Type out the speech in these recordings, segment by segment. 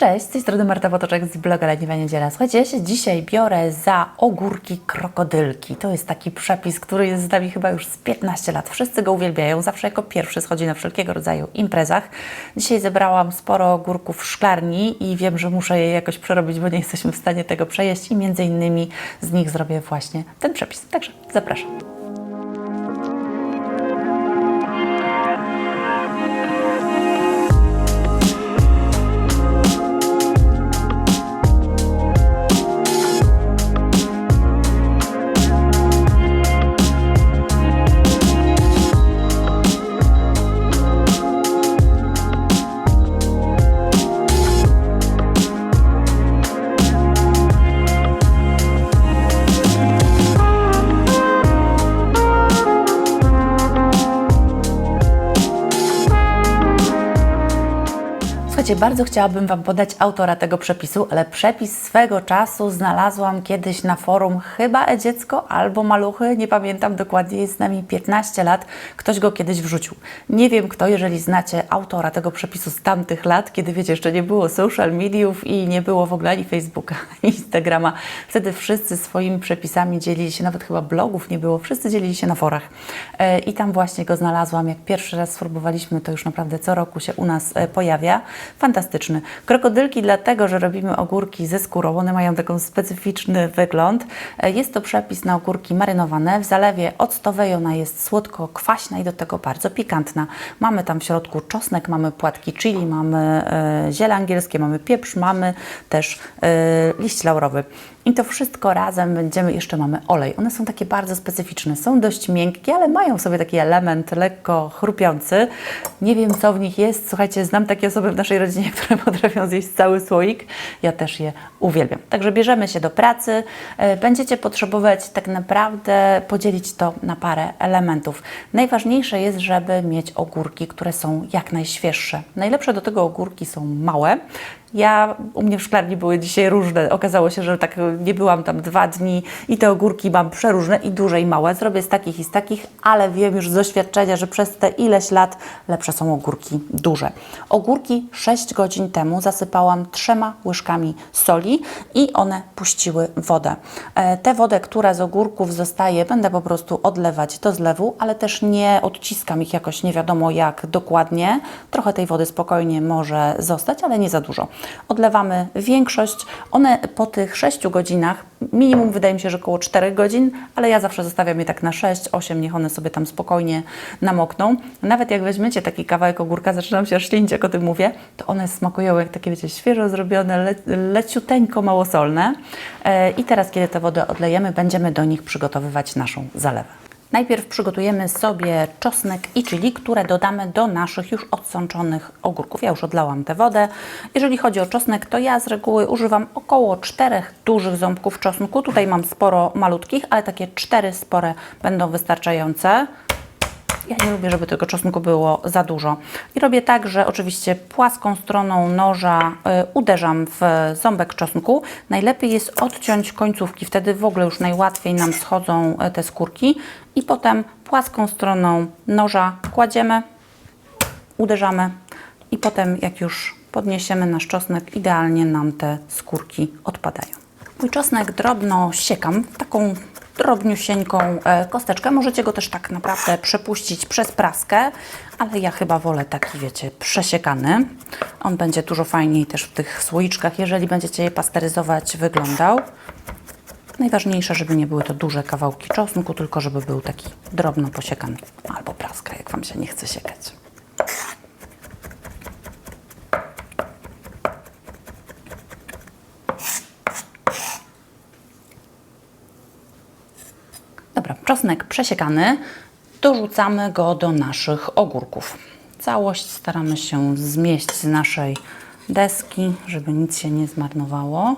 Cześć, z tej strony Marta Potoczek z bloga Leniwa Niedziela. Słuchajcie, ja się dzisiaj biorę za ogórki krokodylki. To jest taki przepis, który jest z nami chyba już z 15 lat. Wszyscy go uwielbiają, zawsze jako pierwszy schodzi na wszelkiego rodzaju imprezach. Dzisiaj zebrałam sporo ogórków w szklarni i wiem, że muszę je jakoś przerobić, bo nie jesteśmy w stanie tego przejeść i między innymi z nich zrobię właśnie ten przepis. Także zapraszam. Słuchajcie, bardzo chciałabym Wam podać autora tego przepisu, ale przepis swego czasu znalazłam kiedyś na forum chyba e-dziecko albo maluchy, nie pamiętam dokładnie, jest z nami 15 lat, ktoś go kiedyś wrzucił. Nie wiem kto, jeżeli znacie autora tego przepisu z tamtych lat, kiedy wiecie, jeszcze nie było social mediów i nie było w ogóle ani Facebooka, ani Instagrama. Wtedy wszyscy swoimi przepisami dzielili się, nawet chyba blogów nie było, wszyscy dzielili się na forach. E, I tam właśnie go znalazłam, jak pierwszy raz spróbowaliśmy, to już naprawdę co roku się u nas e, pojawia. Fantastyczny. Krokodylki dlatego, że robimy ogórki ze skórą, one mają taką specyficzny wygląd. E, Jest to przepis na ogórki marynowane. W zalewie octowej ona jest słodko-kwaśna i do tego bardzo pikantna. Mamy tam w środku czosnek, mamy płatki chili, mamy e, ziele angielskie, mamy pieprz, mamy też e, liść laurowy. I to wszystko razem będziemy, jeszcze mamy olej. One są takie bardzo specyficzne, są dość miękkie, ale mają w sobie taki element lekko chrupiący. Nie wiem, co w nich jest. Słuchajcie, znam takie osoby w naszej rodzinie, które potrafią zjeść cały słoik. Ja też je uwielbiam. Także bierzemy się do pracy. E, Będziecie potrzebować tak naprawdę podzielić to na parę elementów. Najważniejsze jest, żeby mieć ogórki, które są jak najświeższe. Najlepsze do tego ogórki są małe. Ja, u mnie w szklarni były dzisiaj różne. Okazało się, że tak nie byłam tam dwa dni i te ogórki mam przeróżne i duże i małe. Zrobię z takich i z takich, ale wiem już z doświadczenia, że przez te ileś lat lepsze są ogórki duże. Ogórki 6 godzin temu zasypałam trzema łyżkami soli i one puściły wodę. E, Tę wodę, która z ogórków zostaje, będę po prostu odlewać do zlewu, ale też nie odciskam ich jakoś nie wiadomo jak dokładnie. Trochę tej wody spokojnie może zostać, ale nie za dużo. Odlewamy większość. One po tych 6 godzinach, minimum wydaje mi się, że około 4 godzin, ale ja zawsze zostawiam je tak na 6-8, niech one sobie tam spokojnie namokną. Nawet jak weźmiecie taki kawałek ogórka, zaczynam się aż ślinić, jak o tym mówię, to one smakują jak takie, wiecie, świeżo zrobione, le, leciuteńko małosolne. E, I teraz, kiedy tę wodę odlejemy, będziemy do nich przygotowywać naszą zalewę. Najpierw przygotujemy sobie czosnek i chili, które dodamy do naszych już odsączonych ogórków. Ja już odlałam tę wodę. Jeżeli chodzi o czosnek, to ja z reguły używam około czterech dużych ząbków czosnku. Tutaj mam sporo malutkich, ale takie cztery spore będą wystarczające. Ja nie lubię, żeby tego czosnku było za dużo. I robię tak, że oczywiście płaską stroną noża y, uderzam w ząbek czosnku. Najlepiej jest odciąć końcówki, wtedy w ogóle już najłatwiej nam schodzą y, te skórki. I potem płaską stroną noża kładziemy, uderzamy i potem jak już podniesiemy nasz czosnek, idealnie nam te skórki odpadają. Mój czosnek drobno siekam, taką drobniusieńką e, kosteczkę. Możecie go też tak naprawdę przepuścić przez praskę, ale ja chyba wolę taki, wiecie, przesiekany. On będzie dużo fajniej też w tych słoiczkach, jeżeli będziecie je pasteryzować, wyglądał. Najważniejsze, żeby nie były to duże kawałki czosnku, tylko żeby był taki drobno posiekany. Albo praska, jak Wam się nie chce siekać. Dobra, czosnek przesiekany. Dorzucamy go do naszych ogórków. Całość staramy się zmieść z naszej deski, żeby nic się nie zmarnowało.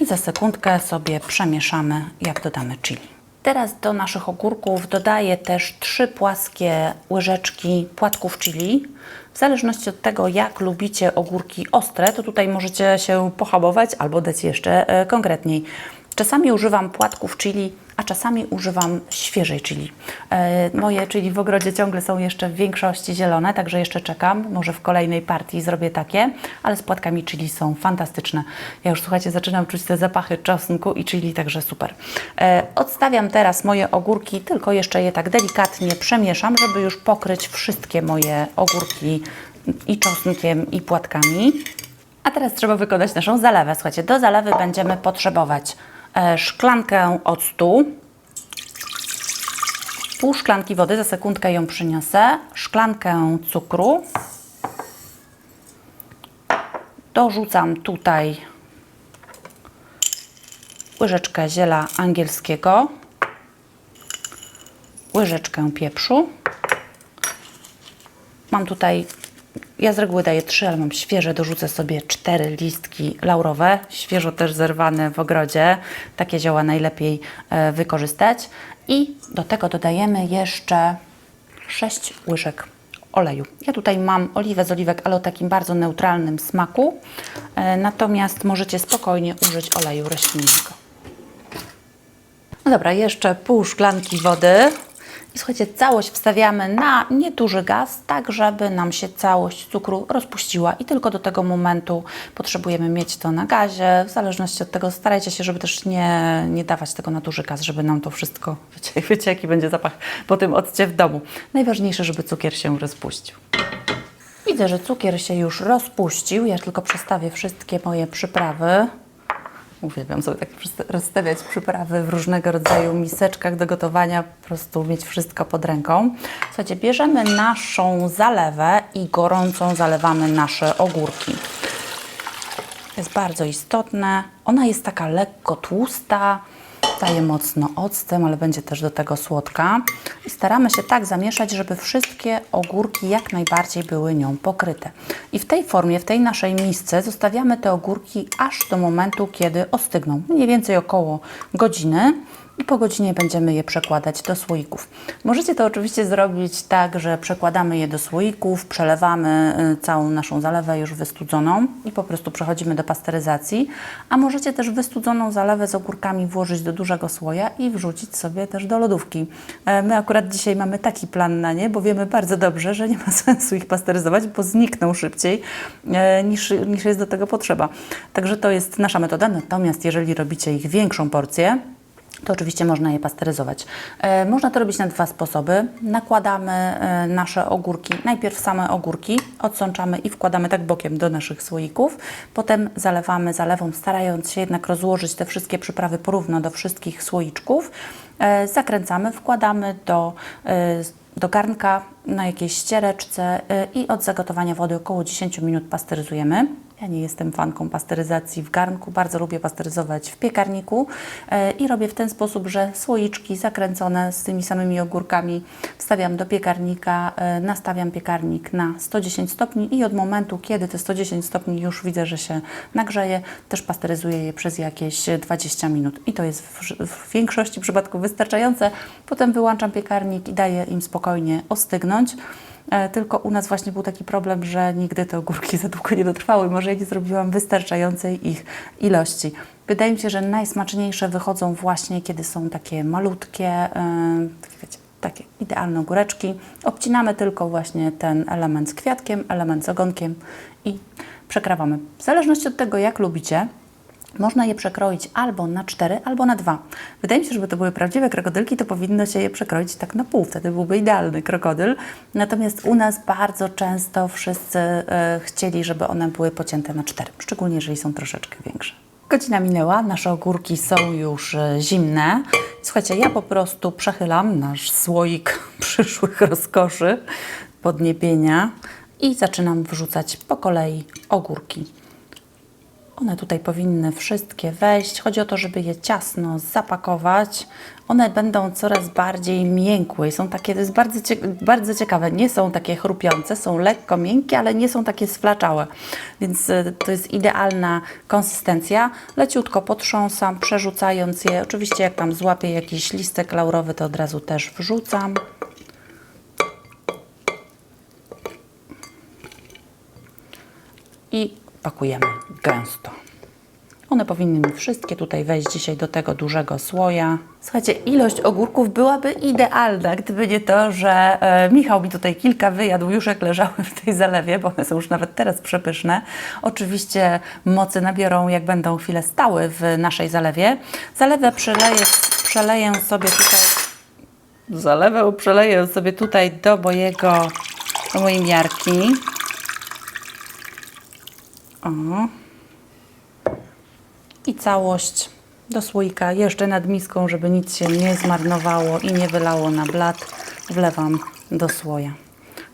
I za sekundkę sobie przemieszamy, jak dodamy chili. Teraz do naszych ogórków dodaję też trzy płaskie łyżeczki płatków chili. W zależności od tego, jak lubicie ogórki ostre, to tutaj możecie się pohamować albo dać jeszcze e, konkretniej. Czasami używam płatków chili, a czasami używam świeżej chili. E, Moje chili w ogrodzie ciągle są jeszcze w większości zielone, także jeszcze czekam. Może w kolejnej partii zrobię takie, ale z płatkami chili są fantastyczne. Ja już słuchajcie, zaczynam czuć te zapachy czosnku i chili, także super. E, Odstawiam teraz moje ogórki, tylko jeszcze je tak delikatnie przemieszam, żeby już pokryć wszystkie moje ogórki i czosnkiem, i płatkami. A teraz trzeba wykonać naszą zalewę. Słuchajcie, do zalewy będziemy potrzebować szklankę octu, pół szklanki wody, za sekundkę ją przyniosę, szklankę cukru. Dorzucam tutaj łyżeczkę ziela angielskiego, łyżeczkę pieprzu. Mam tutaj, ja z reguły daję trzy, ale mam świeże, dorzucę sobie cztery listki laurowe, świeżo też zerwane w ogrodzie. Takie zioła najlepiej e, wykorzystać. I do tego dodajemy jeszcze 6 łyżek oleju. Ja tutaj mam oliwę z oliwek, ale o takim bardzo neutralnym smaku. E, Natomiast możecie spokojnie użyć oleju roślinnego. No dobra, jeszcze pół szklanki wody. I słuchajcie, całość wstawiamy na nieduży gaz, tak żeby nam się całość cukru rozpuściła i tylko do tego momentu potrzebujemy mieć to na gazie. W zależności od tego starajcie się, żeby też nie, nie dawać tego na duży gaz, żeby nam to wszystko, wiecie, wiecie jaki będzie zapach po tym odcie w domu. Najważniejsze, żeby cukier się rozpuścił. Widzę, że cukier się już rozpuścił. Ja tylko przestawię wszystkie moje przyprawy. Uwielbiam sobie tak rozstawiać przyprawy w różnego rodzaju miseczkach do gotowania, po prostu mieć wszystko pod ręką. Słuchajcie, bierzemy naszą zalewę i gorącą zalewamy nasze ogórki. Jest bardzo istotne. Ona jest taka lekko tłusta, daje mocno octem, ale będzie też do tego słodka. I staramy się tak zamieszać, żeby wszystkie ogórki jak najbardziej były nią pokryte. I w tej formie, w tej naszej misce zostawiamy te ogórki aż do momentu, kiedy ostygną. Mniej więcej około godziny. I po godzinie będziemy je przekładać do słoików. Możecie to oczywiście zrobić tak, że przekładamy je do słoików, przelewamy y, całą naszą zalewę już wystudzoną i po prostu przechodzimy do pasteryzacji. A możecie też wystudzoną zalewę z ogórkami włożyć do dużego słoja i wrzucić sobie też do lodówki. E, My akurat dzisiaj mamy taki plan na nie, bo wiemy bardzo dobrze, że nie ma sensu ich pasteryzować, bo znikną szybciej e, niż, niż jest do tego potrzeba. Także to jest nasza metoda. Natomiast jeżeli robicie ich większą porcję, to oczywiście można je pasteryzować. E, można to robić na dwa sposoby. Nakładamy e, nasze ogórki, najpierw same ogórki, odsączamy i wkładamy tak bokiem do naszych słoików. Potem zalewamy zalewą, starając się jednak rozłożyć te wszystkie przyprawy porówno do wszystkich słoiczków. E, zakręcamy, wkładamy do, do garnka na jakiejś ściereczce i od zagotowania wody około 10 minut pasteryzujemy. Ja nie jestem fanką pasteryzacji w garnku, bardzo lubię pasteryzować w piekarniku e, i robię w ten sposób, że słoiczki zakręcone z tymi samymi ogórkami wstawiam do piekarnika, e, nastawiam piekarnik na 110 stopni i od momentu, kiedy te 110 stopni już widzę, że się nagrzeje, też pasteryzuję je przez jakieś 20 minut i to jest w, w większości przypadków wystarczające. Potem wyłączam piekarnik i daję im spokojnie ostygnąć. E, Tylko u nas właśnie był taki problem, że nigdy te ogórki za długo nie dotrwały. Może ja nie zrobiłam wystarczającej ich ilości. Wydaje mi się, że najsmaczniejsze wychodzą właśnie, kiedy są takie malutkie, e, takie, wiecie, takie idealne ogóreczki. Obcinamy tylko właśnie ten element z kwiatkiem, element z ogonkiem i przekrawamy. W zależności od tego, jak lubicie, można je przekroić albo na 4, albo na 2. Wydaje mi się, że żeby to były prawdziwe krokodylki, to powinno się je przekroić tak na pół. Wtedy byłby idealny krokodyl. Natomiast u nas bardzo często wszyscy e, chcieli, żeby one były pocięte na 4, szczególnie jeżeli są troszeczkę większe. Godzina minęła, nasze ogórki są już e, zimne. Słuchajcie, ja po prostu przechylam nasz słoik przyszłych rozkoszy, podniebienia i zaczynam wrzucać po kolei ogórki. One tutaj powinny wszystkie wejść. Chodzi o to, żeby je ciasno zapakować. One będą coraz bardziej miękłe. Są takie, to jest bardzo, bardzo ciekawe. Nie są takie chrupiące, są lekko miękkie, ale nie są takie sflaczałe. Więc y, to jest idealna konsystencja. Leciutko potrząsam, przerzucając je. Oczywiście jak tam złapię jakiś listek laurowy, to od razu też wrzucam. I pakujemy gęsto. One powinny mi wszystkie tutaj wejść dzisiaj do tego dużego słoja. Słuchajcie, ilość ogórków byłaby idealna, gdyby nie to, że e, Michał mi tutaj kilka wyjadł już jak leżały w tej zalewie, bo one są już nawet teraz przepyszne. Oczywiście mocy nabiorą, jak będą chwilę stały w naszej zalewie. Zalewę przeleję, przeleję sobie tutaj zalewę, przeleję sobie tutaj do mojego, do mojej miarki. O. I całość do słoika, jeszcze nad miską, żeby nic się nie zmarnowało i nie wylało na blat, wlewam do słoja.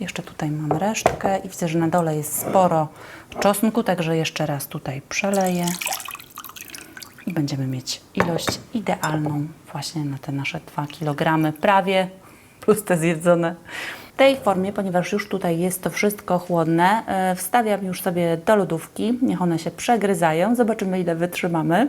Jeszcze tutaj mam resztkę i widzę, że na dole jest sporo czosnku, także jeszcze raz tutaj przeleję. I będziemy mieć ilość idealną właśnie na te nasze 2 kg prawie plus te zjedzone. W tej formie, ponieważ już tutaj jest to wszystko chłodne, e, wstawiam już sobie do lodówki, niech one się przegryzają, zobaczymy ile wytrzymamy.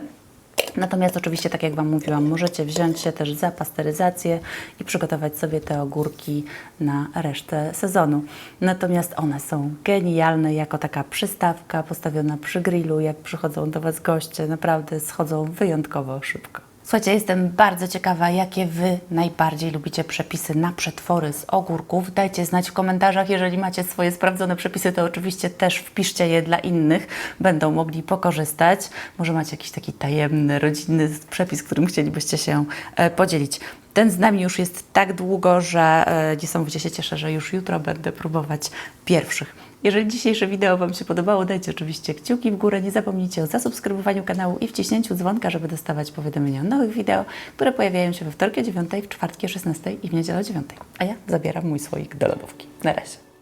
Natomiast oczywiście, tak jak Wam mówiłam, możecie wziąć się też za pasteryzację i przygotować sobie te ogórki na resztę sezonu. Natomiast one są genialne jako taka przystawka postawiona przy grillu, jak przychodzą do Was goście, naprawdę schodzą wyjątkowo szybko. Słuchajcie, jestem bardzo ciekawa, jakie Wy najbardziej lubicie przepisy na przetwory z ogórków. Dajcie znać w komentarzach, jeżeli macie swoje sprawdzone przepisy, to oczywiście też wpiszcie je dla innych, będą mogli pokorzystać. Może macie jakiś taki tajemny, rodzinny przepis, którym chcielibyście się e, podzielić. Ten z nami już jest tak długo, że e, niesamowicie się cieszę, że już jutro będę próbować pierwszych. Jeżeli dzisiejsze wideo Wam się podobało, dajcie oczywiście kciuki w górę. Nie zapomnijcie o zasubskrybowaniu kanału i wciśnięciu dzwonka, żeby dostawać powiadomienia o nowych wideo, które pojawiają się we wtorki o 9, w czwartki o 16 i w niedzielę o 9. A ja zabieram mój słoik do lodówki. Na razie.